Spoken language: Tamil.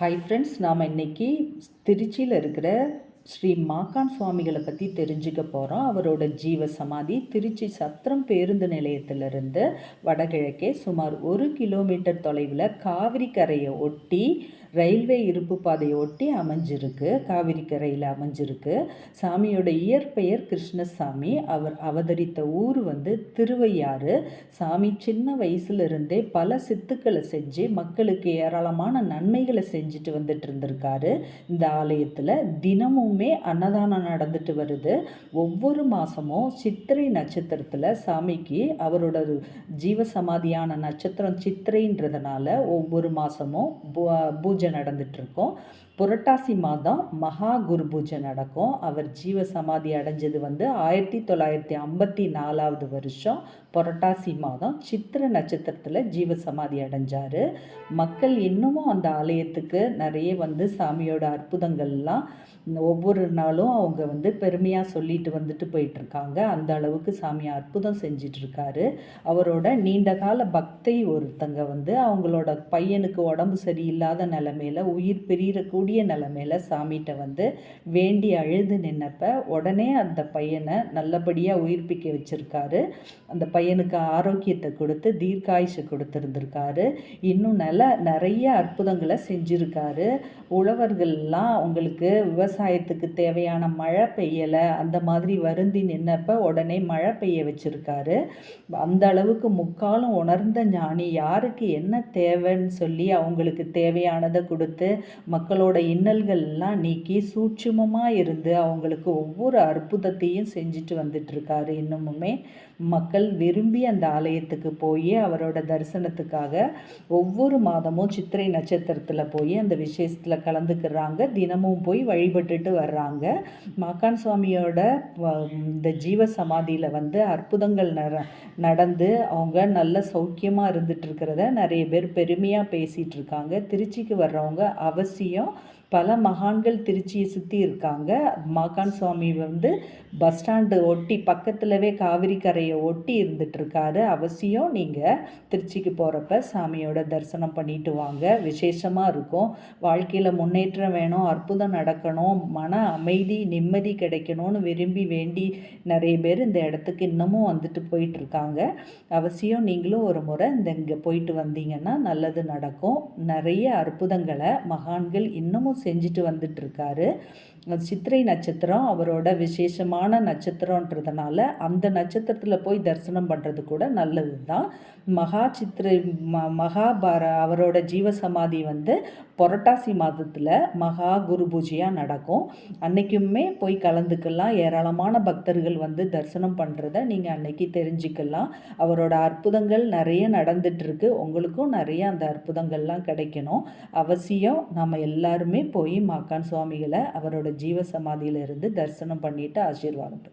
ஹாய் ஃப்ரெண்ட்ஸ் நாம் இன்றைக்கி திருச்சியில் இருக்கிற ஸ்ரீ மாக்கான் சுவாமிகளை பற்றி தெரிஞ்சுக்க போகிறோம் அவரோட ஜீவ சமாதி திருச்சி சத்திரம் பேருந்து நிலையத்திலிருந்து வடகிழக்கே சுமார் ஒரு கிலோமீட்டர் தொலைவில் காவிரி கரையை ஒட்டி ரயில்வே இருப்பு பாதையை ஒட்டி அமைஞ்சிருக்கு காவிரி கரையில் அமைஞ்சிருக்கு. சாமியோட இயற்பெயர் கிருஷ்ணசாமி. அவர் அவதரித்த ஊர் வந்து திருவையாறு. சாமி சின்ன வயசுலேருந்தே பல சித்துக்களை செஞ்சு மக்களுக்கு ஏராளமான நன்மைகளை செஞ்சுட்டு வந்துட்டு இருந்திருக்காரு இந்த ஆலயத்தில் தினமுமே அன்னதானம் நடந்துட்டு வருது. ஒவ்வொரு மாதமும் சித்திரை நட்சத்திரத்தில் சாமிக்கு அவரோட ஜீவசமாதியான நட்சத்திரம் சித்திரைன்றதுனால ஒவ்வொரு மாதமும் பூ பூஜை நடந்துட்டுருக்கோம். புரட்டாசி மாதம் மகா குரு பூஜை நடக்கும். அவர் ஜீவ சமாதி அடைஞ்சது வந்து ஆயிரத்தி தொள்ளாயிரத்தி ஐம்பத்தி நாலாவது வருஷம் புரட்டாசி மாதம் சித்திர நட்சத்திரத்தில் ஜீவ சமாதி அடைஞ்சார். மக்கள் இன்னமும் அந்த ஆலயத்துக்கு நிறைய வந்து சாமியோட அற்புதங்கள்லாம் ஒவ்வொரு நாளும் அவங்க வந்து பெருமையாக சொல்லிட்டு வந்துட்டு போயிட்டுருக்காங்க. அந்த அளவுக்கு சாமி அற்புதம் செஞ்சிட்ருக்காரு அவரோட நீண்ட கால பக்தை ஒருத்தங்க வந்து அவங்களோட பையனுக்கு உடம்பு சரியில்லாத நிலமையில் உயிர் பிரியக்கூடிய நிலமையில சாமிகிட்ட வந்து வேண்டி அழுது நின்னப்ப உடனே அந்த பையனை நல்லபடியாக உயிர்ப்பிக்க வச்சுருக்காரு. அந்த பையனுக்கு ஆரோக்கியத்தை கொடுத்து தீர்க்காயுஷை கொடுத்துருந்துருக்காரு. இன்னும் நல்ல நிறைய அற்புதங்களை செஞ்சுருக்காரு. உழவர்கள்லாம் அவங்களுக்கு விவசாயத்துக்கு தேவையான மழை பெய்யலை அந்த மாதிரி வருந்தி நின்னப்ப உடனே மழை பெய்ய வச்சுருக்காரு. அந்த அளவுக்கு முக்காலும் உணர்ந்த ஞானி யாருக்கு என்ன தேவைன்னு சொல்லி அவங்களுக்கு தேவையானதை கொடுத்து மக்களோட இன்னல்கள்லாம் நீக்கி சூட்சுமமாக இருந்து அவங்களுக்கு ஒவ்வொரு அற்புதத்தையும் செஞ்சுட்டு வந்துட்டுருக்காரு. இன்னமுமே மக்கள் விரும்பி அந்த ஆலயத்துக்கு போய் அவரோட தரிசனத்துக்காக ஒவ்வொரு மாதமும் சித்திரை நட்சத்திரத்தில் போய் அந்த விசேஷத்தில் கலந்துக்கிறாங்க. தினமும் போய் வழிபட்டுட்டு வர்றாங்க. மாக்கான் சுவாமியோட இந்த ஜீவ சமாதியில் வந்து அற்புதங்கள் நடந்து அவங்க நல்ல சௌக்கியமாக இருந்துட்டு இருக்கிறத நிறைய பேர் பெருமையாக பேசிகிட்டு இருக்காங்க திருச்சிக்கு வர்றவங்க அவசியம். பல மகான்கள் திருச்சியை சுற்றி இருக்காங்க. மகான் சுவாமி வந்து பஸ் ஸ்டாண்டு ஒட்டி பக்கத்துலவே காவிரி கரையை ஒட்டி இருந்துட்டுருக்காரு. அவசியம் நீங்கள் திருச்சிக்கு போகிறப்ப சாமியோட தரிசனம் பண்ணிட்டு வாங்க. விசேஷமாக இருக்கும். வாழ்க்கையில் முன்னேற்றம் வேணும் அற்புதம் நடக்கணும் மன அமைதி நிம்மதி கிடைக்கணும்னு விரும்பி வேண்டி நிறைய பேர் இந்த இடத்துக்கு இன்னமும் வந்துட்டு போயிட்டுருக்காங்க. அவசியம் நீங்களும் ஒரு முறை இந்த இங்கே போயிட்டு வந்தீங்கன்னா நல்லது நடக்கும். நிறைய அற்புதங்களை மகான்கள் இன்னமும் செஞ்சுட்டு வந்துட்டுருக்காரு. சித்திரை நட்சத்திரம் அவரோட விசேஷமான நட்சத்திரன்றதுனால அந்த நட்சத்திரத்தில் போய் தரிசனம் பண்ணுறது கூட நல்லது தான் மகா சித்திரை ம மகாபார அவரோட ஜீவசமாதி வந்து புரட்டாசி மாதத்தில் மகா குரு பூஜையாக நடக்கும். அன்றைக்குமே போய் கலந்துக்கலாம். ஏராளமான பக்தர்கள் வந்து தரிசனம் பண்ணுறத நீங்கள் அன்னைக்கு தெரிஞ்சுக்கலாம். அவரோட அற்புதங்கள் நிறைய நடந்துட்டுருக்கு. உங்களுக்கும் நிறைய அந்த அற்புதங்கள்லாம் கிடைக்கணும். அவசியம் நம்ம எல்லாருமே போய் மாக்கான் சுவாமிகளை அவரோட ஜீவ சமாதியிலிருந்து தரிசனம் பண்ணிட்டு ஆசீர்வாதம்